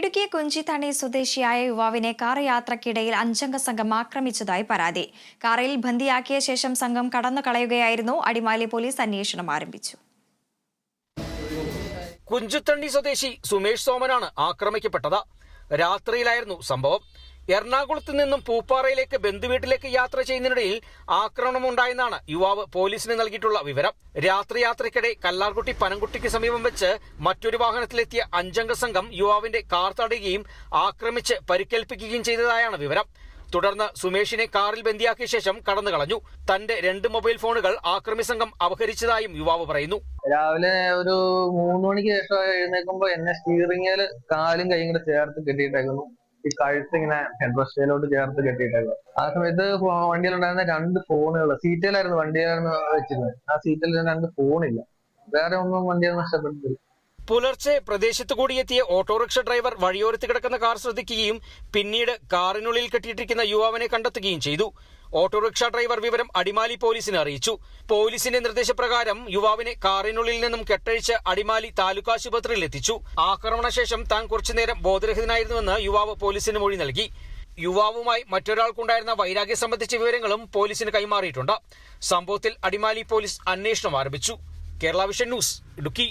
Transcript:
ഇടുക്കി കുഞ്ചിത്തണി സ്വദേശിയായ യുവാവിനെ കാർ യാത്രക്കിടയിൽ അഞ്ചംഗ സംഘം ആക്രമിച്ചതായി പരാതി. കാറിൽ ബന്ദിയാക്കിയ ശേഷം സംഘം കടന്നു കളയുകയായിരുന്നു. അടിമാലി പോലീസ് അന്വേഷണം ആരംഭിച്ചു. കുഞ്ചുത്തണ്ണി സ്വദേശി സുമേഷ് സോമനാണ് ആക്രമിക്കപ്പെട്ടത്. രാത്രിയിലായിരുന്നു സംഭവം. എറണാകുളത്ത് നിന്നും പൂപ്പാറയിലേക്ക് ബന്ധുവീട്ടിലേക്ക് യാത്ര ചെയ്യുന്നതിനിടയിൽ ആക്രമണമുണ്ടായെന്നാണ് യുവാവ് പോലീസിന് നൽകിയിട്ടുള്ള വിവരം. രാത്രി യാത്രയ്ക്കിടെ കല്ലാർകുട്ടി പനംകുട്ടിക്ക് സമീപം വെച്ച് മറ്റൊരു വാഹനത്തിലെത്തിയ അഞ്ചംഗ സംഘം യുവാവിന്റെ കാർ തടയുകയും ആക്രമിച്ച് പരിക്കേൽപ്പിക്കുകയും ചെയ്തതായാണ് വിവരം. തുടർന്ന് സുമേഷിനെ കാറിൽ ബന്ദിയാക്കിയ ശേഷം കടന്നു കളഞ്ഞു തന്റെ രണ്ട് മൊബൈൽ ഫോണുകൾ ആക്രമി സംഘം അപഹരിച്ചതായും യുവാവ് പറയുന്നു. രാവിലെ ഒരു മൂന്ന് മണിക്ക് ശേഷം എഴുന്നേൽക്കുമ്പോ എന്നെ സ്റ്റീറിംഗിൽ കാലും കൈയും കൂടെ ചേർത്ത് കെട്ടിയിട്ടേക്കുന്നു. ഈ കഴുത്ത് ഇങ്ങനെ ഹെഡ് റെസ്റ്റിലോട്ട് ചേർത്ത് കെട്ടിയിട്ടേക്കുന്നു ആ സമയത്ത് വണ്ടിയിലുണ്ടായിരുന്ന രണ്ട് ഫോണുകൾ സീറ്റിലായിരുന്നു വണ്ടിയിലായിരുന്നു വെച്ചിരുന്നത്. ആ സീറ്റിൽ രണ്ട് ഫോണില്ല. വേറെ ഒന്നും വണ്ടിയിൽ നഷ്ടപ്പെട്ടില്ല പുലർച്ചെ പ്രദേശത്ത് കൂടിയെത്തിയ ഓട്ടോറിക്ഷ ഡ്രൈവർ വഴിയോരത്ത് കിടക്കുന്ന കാർ ശ്രദ്ധിക്കുകയും പിന്നീട് കാറിനുള്ളിൽ കെട്ടിയിട്ടിരിക്കുന്ന യുവാവിനെ കണ്ടെത്തുകയും ചെയ്തു. ഓട്ടോറിക്ഷ ഡ്രൈവർ വിവരം അടിമാലി പോലീസിനെ അറിയിച്ചു. പോലീസിന്റെ നിർദ്ദേശപ്രകാരം യുവാവിനെ കാറിനുള്ളിൽ നിന്നും കെട്ടഴിച്ച് അടിമാലി താലൂക്ക് ആശുപത്രിയിൽ എത്തിച്ചു. ആക്രമണശേഷം താൻ കുറച്ചുനേരം ബോധരഹിതനായിരുന്നുവെന്ന് യുവാവ് പോലീസിന് മൊഴി നൽകി. യുവാവുമായി മറ്റൊരാൾക്കുണ്ടായിരുന്ന വൈരാഗ്യം സംബന്ധിച്ച വിവരങ്ങളും പോലീസിന് കൈമാറിയിട്ടുണ്ട്. സംഭവത്തിൽ അടിമാലി പോലീസ് അന്വേഷണം ആരംഭിച്ചു. Kerala vision news Idukki.